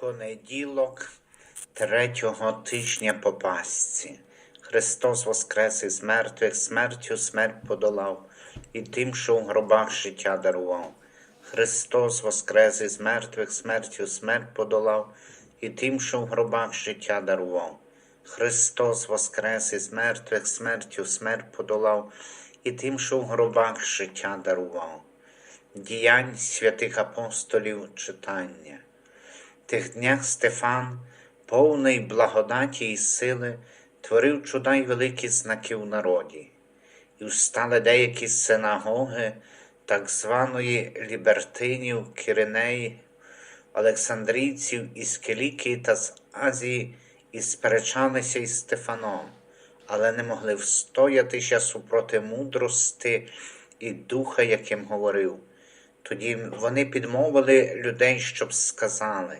Понеділок третього тижня по Пасці. Христос воскрес із мертвих, смертю смерть подолав, і тим, що в гробах життя дарував. Христос воскрес із мертвих, смертю смерть подолав, і тим, що в гробах життя дарував. Христос воскрес із мертвих, смертю смерть подолав, і тим, що в гробах життя дарував. Діянь святих апостолів читання. Тих днях Стефан, повний благодаті і сили, творив чуда й великі знаки в народі, і встали деякі синагоги, так званої лібертинів, Киринеї, Олександрійців із Килікії та з Азії, і сперечалися із Стефаном, але не могли встоятися супроти мудрости і духа, яким говорив. Тоді вони підмовили людей, щоб сказали.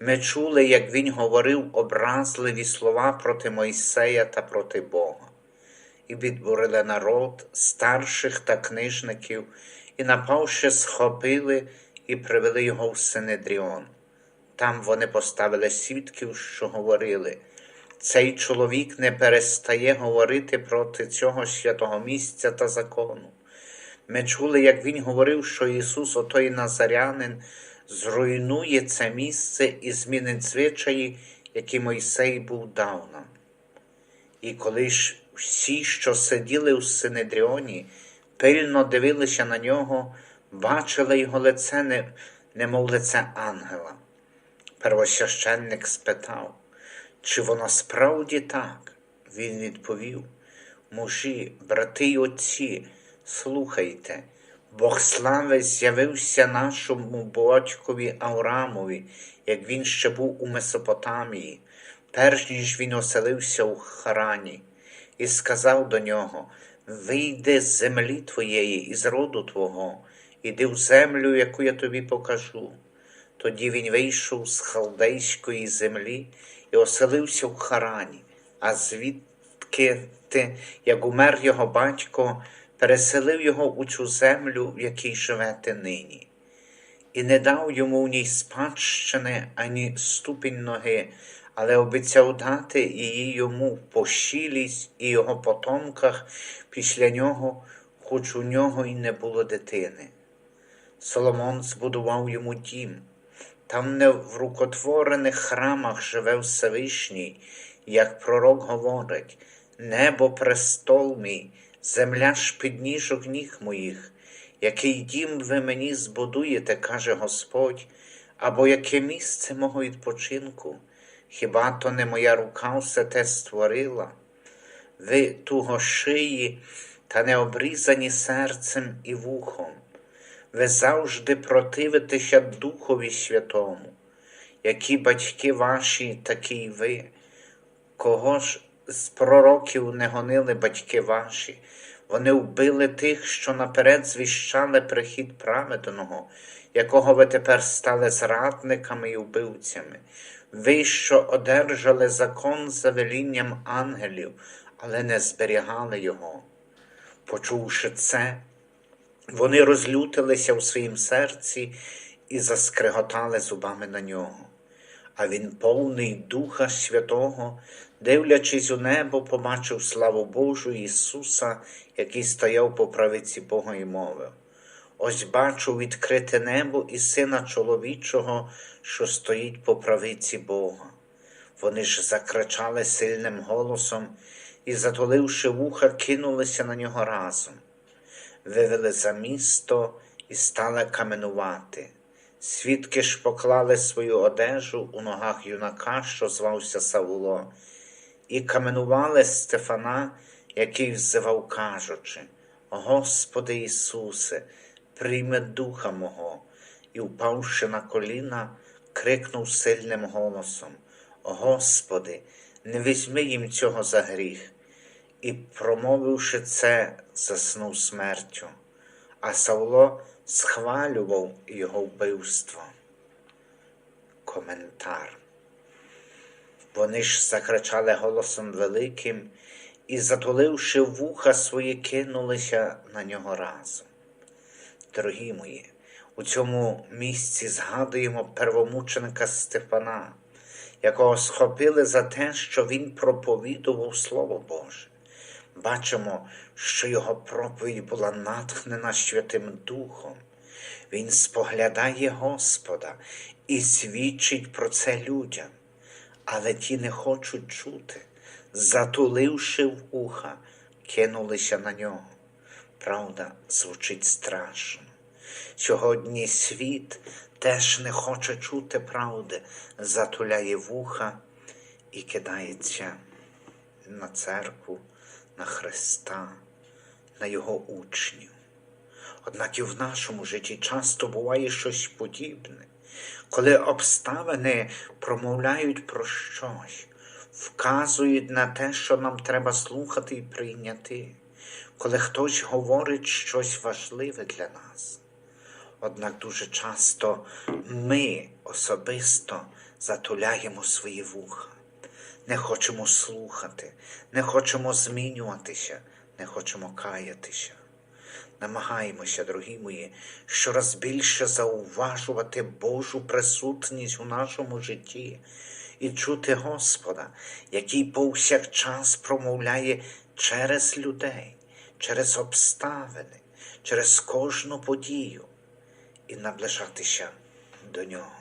Ми чули, як він говорив образливі слова проти Мойсея та проти Бога, і відбурили народ, старших та книжників, і, напавши, схопили і привели його в Синедріон. Там вони поставили свідків, що говорили. Цей чоловік не перестає говорити проти цього святого місця та закону. Ми чули, як він говорив, що Ісус, отой Назарянин, зруйнує це місце і змінить звичаї, які Мойсей був дав нам. І коли ж всі, що сиділи у Синедріоні, пильно дивилися на нього, бачили його лице, не- немов лице ангела. Первосвященник спитав, чи воно справді так? Він відповів: Мужі, брати й отці, слухайте, Бог слави з'явився нашому батькові Аврамові, як він ще був у Месопотамії, перш ніж він оселився у Харані, і сказав до нього: Вийди з землі твоєї і з роду твого, іди в землю, яку я тобі покажу. Тоді він вийшов з халдейської землі і оселився в Харані, а звідки ти, як умер його батько, переселив його у цю землю, в якій живете нині, і не дав йому в ній спадщини ані ступінь ноги, але обіцяв дати її йому в пошілість і його потомках після нього, хоч у нього й не було дитини. Соломон збудував йому дім. Там не в рукотворених храмах живе Всевишній, як пророк говорить, небо престол мій, земля ж підніжок ніг моїх, який дім ви мені збудуєте, каже Господь, або яке місце мого відпочинку, хіба то не моя рука все те створила? Ви туго шиї та не обрізані серцем і вухом. Ви завжди противитеся Духові Святому, які батьки ваші, такі й ви, кого ж з пророків не гонили батьки ваші, вони вбили тих, що наперед звіщали прихід праведного, якого ви тепер стали зрадниками і вбивцями. Ви, що одержали закон за велінням ангелів, але не зберігали його. Почувши це, вони розлютилися в своїм серці і заскриготали зубами на нього. А він, повний Духа Святого, дивлячись у небо, побачив славу Божу Ісуса, який стояв по правиці Бога і мовив. Ось бачу відкрите небо і сина чоловічого, що стоїть по правиці Бога. Вони ж закричали сильним голосом і, затуливши вуха, кинулися на нього разом вивели за місто і стали каменувати. Свідки ж поклали свою одежу у ногах юнака, що звався Савуло, і каменували Стефана, який взивав, кажучи: Господи Ісусе, прийми духа мого, і, впавши на коліна, крикнув сильним голосом: Господи, не візьми їм цього за гріх і, промовивши це, заснув смертю, а Савло схвалював його вбивство. Коментар. Вони ж закричали голосом великим і, затуливши вуха свої, кинулися на нього разом. Дорогі мої, У цьому місці згадуємо первомученика Стефана, якого схопили за те, що він проповідував Слово Боже. Бачимо, що його проповідь була натхнена Святим Духом. Він споглядає Господа і свідчить про це людям, але ті не хочуть чути, затуливши в уха, кинулися на нього. Правда, звучить страшно. Сьогодні світ теж не хоче чути правди, затуляє вуха і кидається на церкву, на Христа, на Його учнів. Однак і в нашому житті часто буває щось подібне, коли обставини промовляють про щось, вказують на те, що нам треба слухати і прийняти, коли хтось говорить щось важливе для нас. Однак дуже часто ми особисто затуляємо свої вуха, не хочемо слухати, не хочемо змінюватися, не хочемо каятися. Намагаємося, дорогі мої, щораз більше зауважувати Божу присутність у нашому житті і чути Господа, який повсякчас промовляє через людей, через обставини, через кожну подію і наближатися до нього.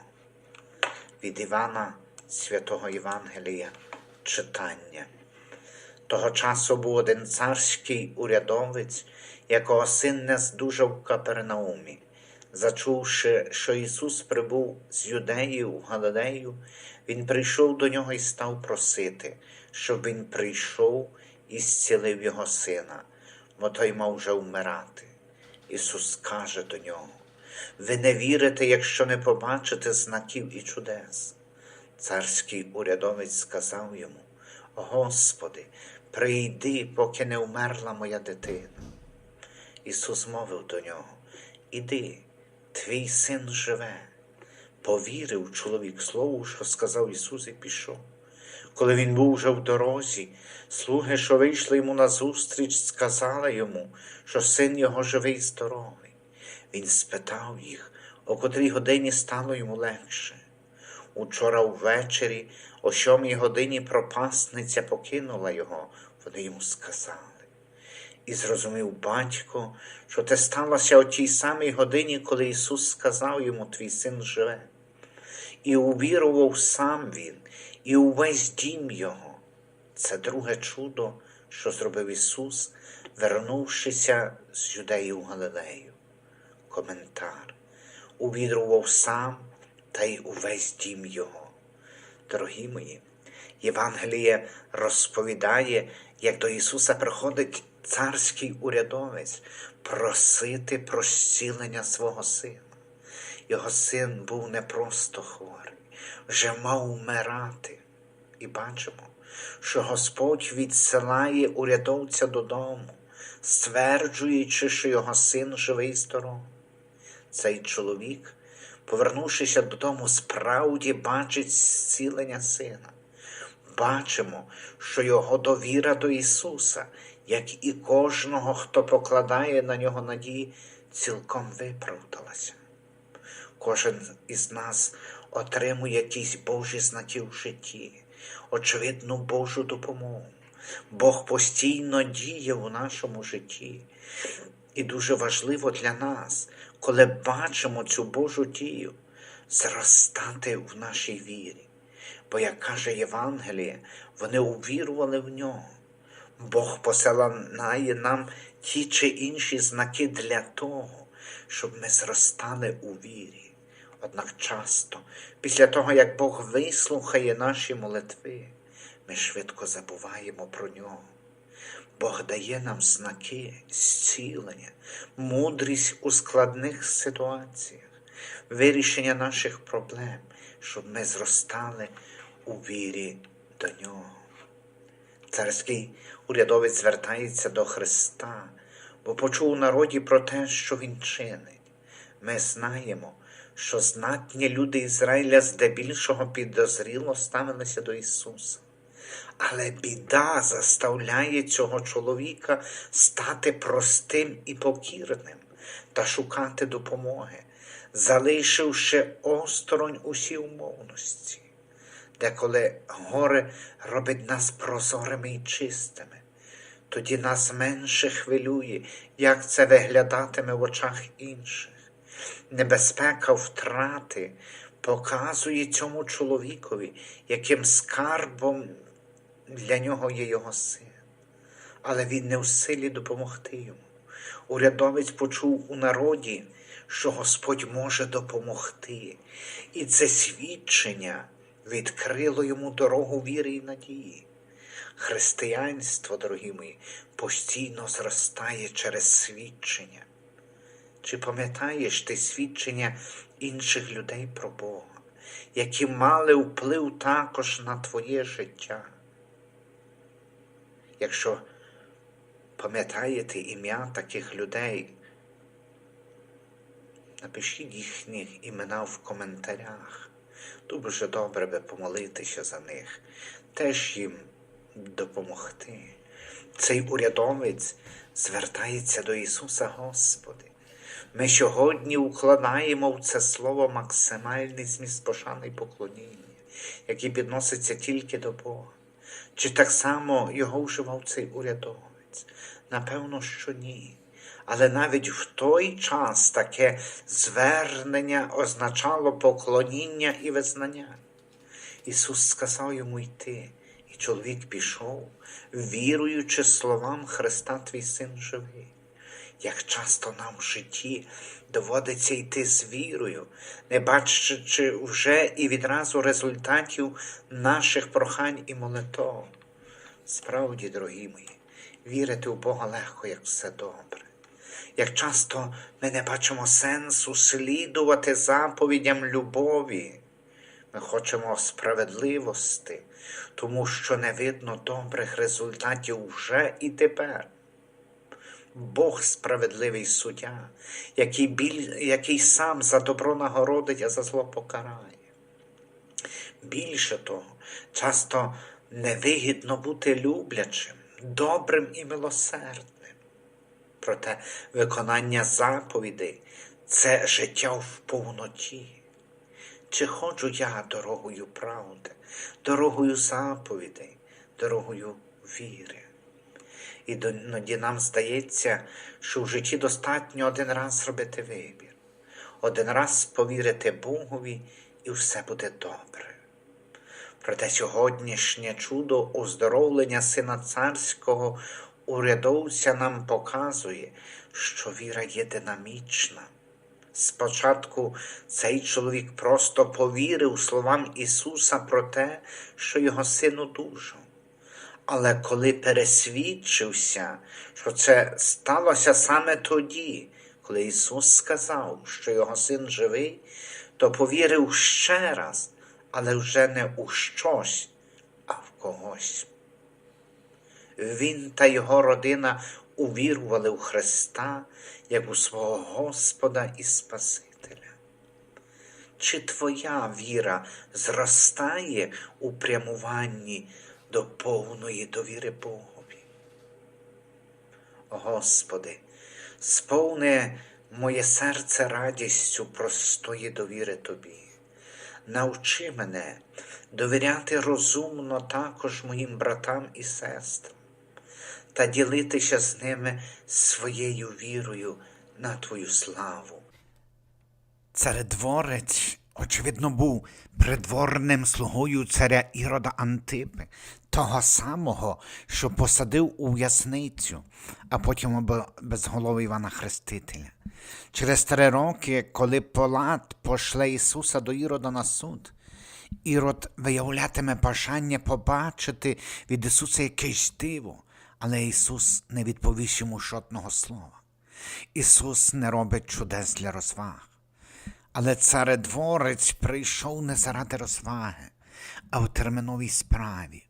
Від Івана Святого Євангелія читання. Того часу був один царський урядовець, якого син не здужав Капернаумі. Зачувши, що Ісус прибув з Юдеї в Галилею, Він прийшов до нього і став просити, щоб він прийшов і зцілив його сина, бо той мав вже вмирати. Ісус каже до нього: Ви не вірите, якщо не побачите знаків і чудес. Царський урядовець сказав йому: Господи, прийди, поки не вмерла моя дитина. Ісус мовив до нього: Іди, твій син живе. Повірив чоловік слову, що сказав Ісус, і пішов. Коли він був вже в дорозі, слуги, що вийшли йому назустріч, сказали йому, що син його живий і здоровий. Він спитав їх, о котрій годині стало йому легше. Учора ввечері, о сьомій годині пропасниця покинула його, вони йому сказали. І зрозумів батько, що те сталося о тій самій годині, коли Ісус сказав йому, твій син живе. І увірував сам він, і увесь дім його. Це друге чудо, що зробив Ісус, вернувшися з Юдеї в Галилею. Коментар. Увірував сам та й увесь дім його. Дорогі мої, Євангеліє розповідає, як до Ісуса приходить царський урядовець просити про зцілення свого сина. Його син був не просто хворий, вже мав вмирати. І бачимо, що Господь відсилає урядовця додому, стверджуючи, що його син живий і здоровий. Цей чоловік, повернувшися додому, справді бачить зцілення сина. Бачимо, що його довіра до Ісуса, як і кожного, хто покладає на нього надії, цілком виправдалася. Кожен із нас отримує якісь Божі знаки в житті, очевидну Божу допомогу. Бог постійно діє у нашому житті. І дуже важливо для нас, коли бачимо цю Божу дію, зростати в нашій вірі. Бо, як каже Євангеліє, вони увірували в нього. Бог посилає нам ті чи інші знаки для того, щоб ми зростали у вірі. Однак часто, після того, як Бог вислухає наші молитви, ми швидко забуваємо про нього. Бог дає нам знаки, зцілення, мудрість у складних ситуаціях, вирішення наших проблем, щоб ми зростали у вірі до нього. Царський урядовець звертається до Христа, бо почув у народі про те, що Він чинить. Ми знаємо, що знатні люди Ізраїля здебільшого підозріло ставилися до Ісуса. Але біда заставляє цього чоловіка стати простим і покірним та шукати допомоги. залишивши осторонь усі умовності, деколи горе робить нас прозорими і чистими, тоді нас менше хвилює, як це виглядатиме в очах інших. Небезпека втрати показує цьому чоловікові, яким скарбом для нього є його син. Але він не в силі допомогти йому. Урядовець почув у народі, що Господь може допомогти, і це свідчення відкрило йому дорогу віри і надії. Християнство, дорогі мої, постійно зростає через свідчення. Чи пам'ятаєш ти свідчення інших людей про Бога, які мали вплив також на твоє життя? Якщо пам'ятаєте ім'я таких людей, напишіть їхні імена в коментарях. Дуже добре би помолитися за них, теж їм допомогти. Цей урядовець звертається до Ісуса Господи. Ми сьогодні укладаємо в це слово максимальний зміст пошани і поклоніння, який підноситься тільки до Бога. Чи так само його вживав цей урядовець? Напевно, що ні. Але навіть в той час таке звернення означало поклоніння і визнання. Ісус сказав йому йти, і чоловік пішов, віруючи словам Христа твій син живий. Як часто нам в житті доводиться йти з вірою, не бачачи вже і відразу результатів наших прохань і молитов. Справді, дорогі мої, вірити в Бога легко, як все добре. Як часто ми не бачимо сенсу слідувати заповідям любові. Ми хочемо справедливості, тому що не видно добрих результатів вже і тепер. Бог справедливий суддя, який, біль, який сам за добро нагородить, а за зло покарає. Більше того, часто невигідно бути люблячим, добрим і милосердним. Проте виконання заповідей це життя в повноті. Чи ходжу я дорогою правди, дорогою заповідей, дорогою віри? Іноді нам здається, що в житті достатньо один раз зробити вибір, один раз повірити Богові, і все буде добре. Проте сьогоднішнє чудо оздоровлення сина царського урядовця нам показує, що віра є динамічна. Спочатку цей чоловік просто повірив словам Ісуса про те, що його син одужав. Але коли пересвідчився, що це сталося саме тоді, коли Ісус сказав, що його син живий, то повірив ще раз, але вже не у щось, а в когось. Він та його родина увірували в Христа як у свого Господа і Спасителя. Чи твоя віра зростає у прямуванні до повної довіри Богові? Господи, сповни моє серце радістю простої довіри Тобі. Навчи мене довіряти розумно також моїм братам і сестрам та ділитися з ними своєю вірою на Твою славу. Царедворець, очевидно, був придворним слугою царя Ірода Антипи, того самого, що посадив у в'язницю, а потім безголовий Івана Хрестителя. Через три роки, коли Полат пошле Ісуса до Ірода на суд, Ірод виявлятиме бажання побачити від Ісуса якесь диво, але Ісус не відповість йому жодного слова. Ісус не робить чудес для розваг. Але царедворець прийшов не заради розваги, а в терміновій справі.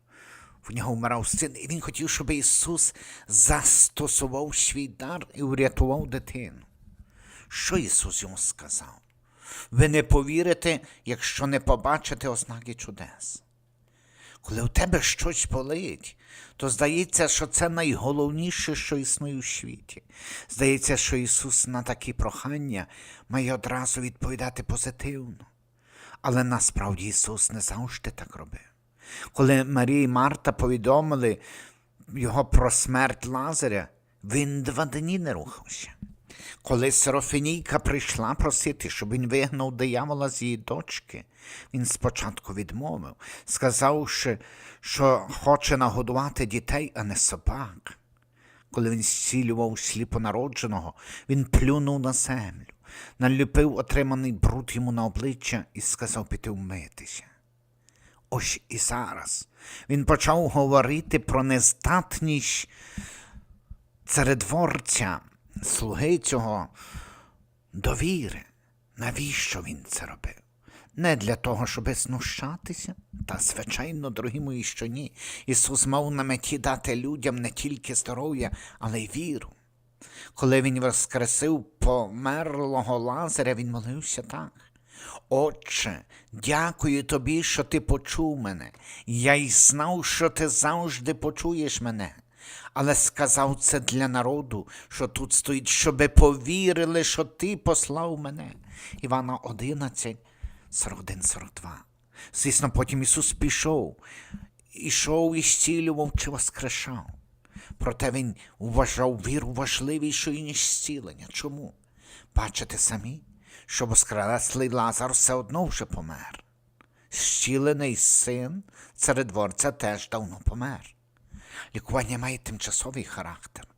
В нього вмирав син, і він хотів, щоб Ісус застосував свій дар і врятував дитину. Що Ісус йому сказав? Ви не повірите, якщо не побачите ознаки чудес. Коли у тебе щось болить, то здається, що це найголовніше, що існує у світі. Здається, що Ісус на такі прохання має одразу відповідати позитивно. Але насправді Ісус не завжди так робив. Коли Марія і Марта повідомили його про смерть Лазаря, він два дні не рухався. Коли Серафінійка прийшла просити, щоб він вигнав диявола з її дочки, він спочатку відмовив, сказавши, що хоче нагодувати дітей, а не собак. Коли він зцілював сліпонародженого, він плюнув на землю, наліпив отриманий бруд йому на обличчя і сказав піти вмитися. Ось і зараз він почав говорити про нездатність царедворця, слуги цього довіри. Навіщо він це робив? Не для того, щоб знущатися, та, звичайно, дорогі мої, що ні. Ісус мав на меті дати людям не тільки здоров'я, але й віру. Коли він воскресив померлого Лазаря, він молився так. Отче, дякую тобі, що ти почув мене. Я й знав, що ти завжди почуєш мене. Але сказав це для народу, що тут стоїть, щоби повірили, що ти послав мене. Івана 11, 41, 42. Звісно, потім Ісус пішов, ішов і зцілював чи воскрешав. Проте він вважав віру важливішою, ніж зцілення. Чому? Бачите самі, що воскреслий Лазар все одно вже помер. Зцілений син царедворця теж давно помер. Лікування має тимчасовий характер.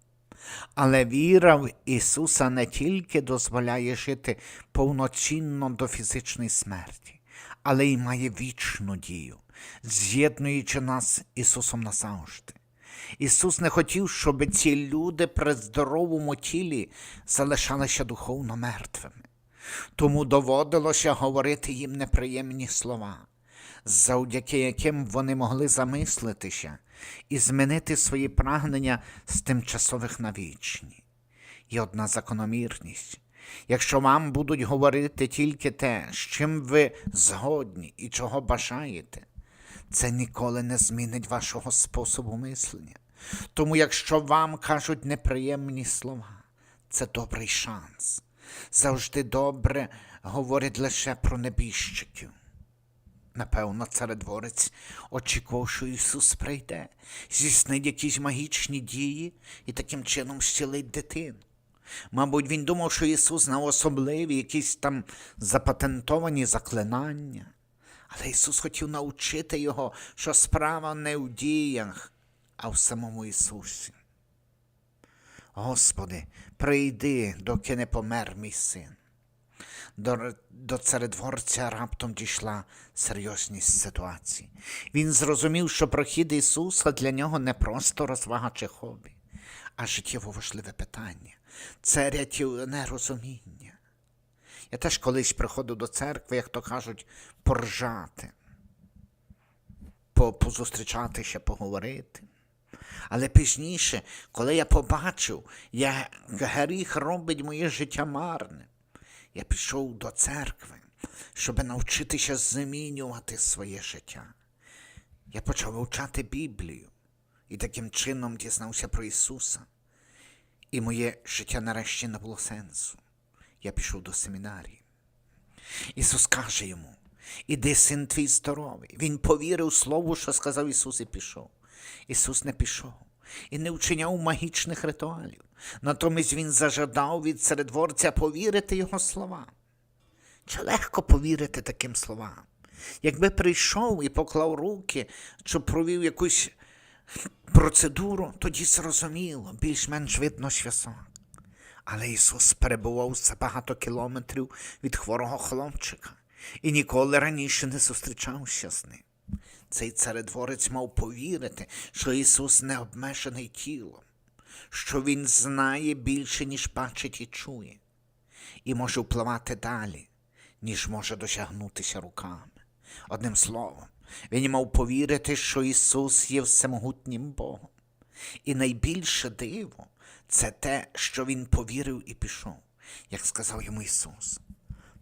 Але віра в Ісуса не тільки дозволяє жити повноцінно до фізичної смерті, але й має вічну дію, з'єднуючи нас з Ісусом назавжди. Ісус не хотів, щоб ці люди при здоровому тілі залишалися духовно мертвими. Тому доводилося говорити їм неприємні слова, завдяки яким вони могли замислитися і змінити свої прагнення з тимчасових на вічні. Є одна закономірність. Якщо вам будуть говорити тільки те, з чим ви згодні і чого бажаєте, це ніколи не змінить вашого способу мислення. Тому, якщо вам кажуть неприємні слова, це добрий шанс. Завжди добре говорять лише про небіжчиків. Напевно, царедворець очікував, що Ісус прийде, здійснить якісь магічні дії і таким чином зцілить дитину. Мабуть, він думав, що Ісус знав особливі якісь там запатентовані заклинання. Але Ісус хотів навчити його, що справа не в діях, а в самому Ісусі. Господи, прийди, доки не помер мій син. До, до царедворця раптом дійшла серйозність ситуації. Він зрозумів, що прохід Ісуса для нього не просто розвага чи хобі, а життєво важливе питання. Це рятівне розуміння. Я теж колись приходив до церкви, як то кажуть, поржати, по- позустрічатися, поговорити. Але пізніше, коли я побачив, як гріх робить моє життя марним, я пішов до церкви, щоб навчитися змінювати своє життя. Я почав вивчати Біблію і таким чином дізнався про Ісуса. І моє життя нарешті набуло сенсу. Я пішов до семінарії. Ісус каже йому: Іди, син твій здоровий. Він повірив слову, що сказав Ісус, і пішов. Ісус не пішов і не вчиняв магічних ритуалів. Натомість Він зажадав від царедворця повірити Його словам. Чи легко повірити таким словам? Якби прийшов і поклав руки, чи провів якусь процедуру, тоді зрозуміло, більш-менш видно свясок. Але Ісус перебував за багато кілометрів від хворого хлопчика і ніколи раніше не зустрічався з ним. Цей царедворець мав повірити, що Ісус не обмежений тілом, що Він знає більше, ніж бачить і чує, і може впливати далі, ніж може досягнутися руками. Одним словом, він мав повірити, що Ісус є всемогутнім Богом. І найбільше диво це те, що він повірив і пішов, як сказав йому Ісус.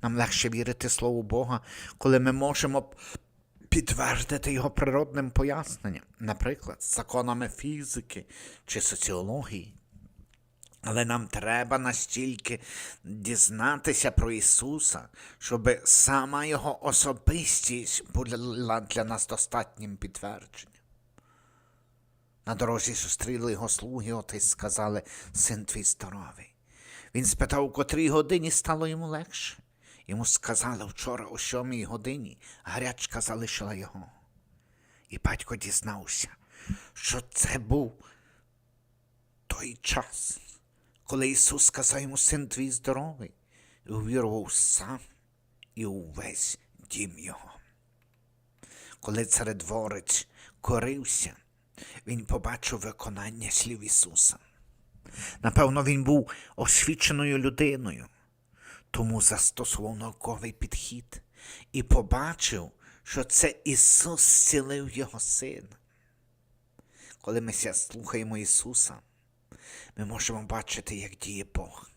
Нам легше вірити Слову Бога, коли ми можемо підтвердити його природним поясненням, наприклад, законами фізики чи соціології. Але нам треба настільки дізнатися про Ісуса, щоб сама Його особистість була для нас достатнім підтвердженням. На дорозі зустріли його слуги, от і сказали, син твій здоровий. Він спитав, у котрій годині стало йому легше. Йому сказали вчора о сьомій годині, гарячка залишила його. І батько дізнався, що це був той час, коли Ісус сказав йому, син твій здоровий, і увірував сам і увесь дім його. Коли царедворець корився, він побачив виконання слів Ісуса. Напевно, він був освіченою людиною, тому застосував науковий підхід і побачив, що це Ісус зцілив його сина. Коли ми слухаємо Ісуса, ми можемо бачити, як діє Бог,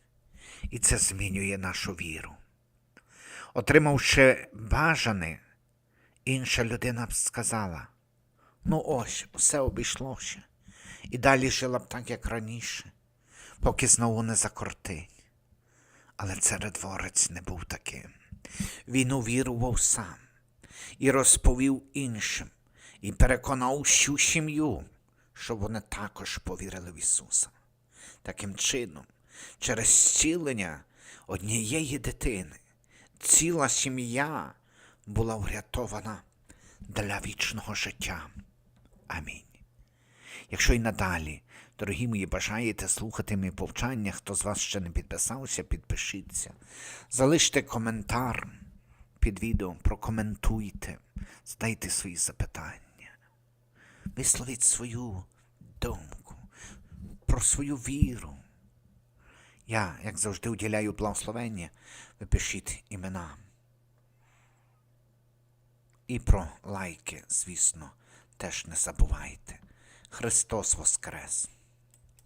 і це змінює нашу віру. Отримавши бажане, інша людина б сказала: ну ось, все обійшлося, і далі жила б так, як раніше, поки знову не закортить. Але царедворець не був таким. Він увірував сам і розповів іншим, і переконав всю сім'ю, щоб вони також повірили в Ісуса. Таким чином, через зцілення однієї дитини ціла сім'я була врятована для вічного життя. Амінь. Якщо й надалі, дорогі мої, бажаєте слухати мої повчання, хто з вас ще не підписався, підпишіться. Залиште коментар під відео, прокоментуйте, задайте свої запитання. Висловіть свою думку про свою віру. Я, як завжди, уділяю благословення, ви пишіть імена. І про лайки, звісно, теж не забувайте. Христос Воскрес!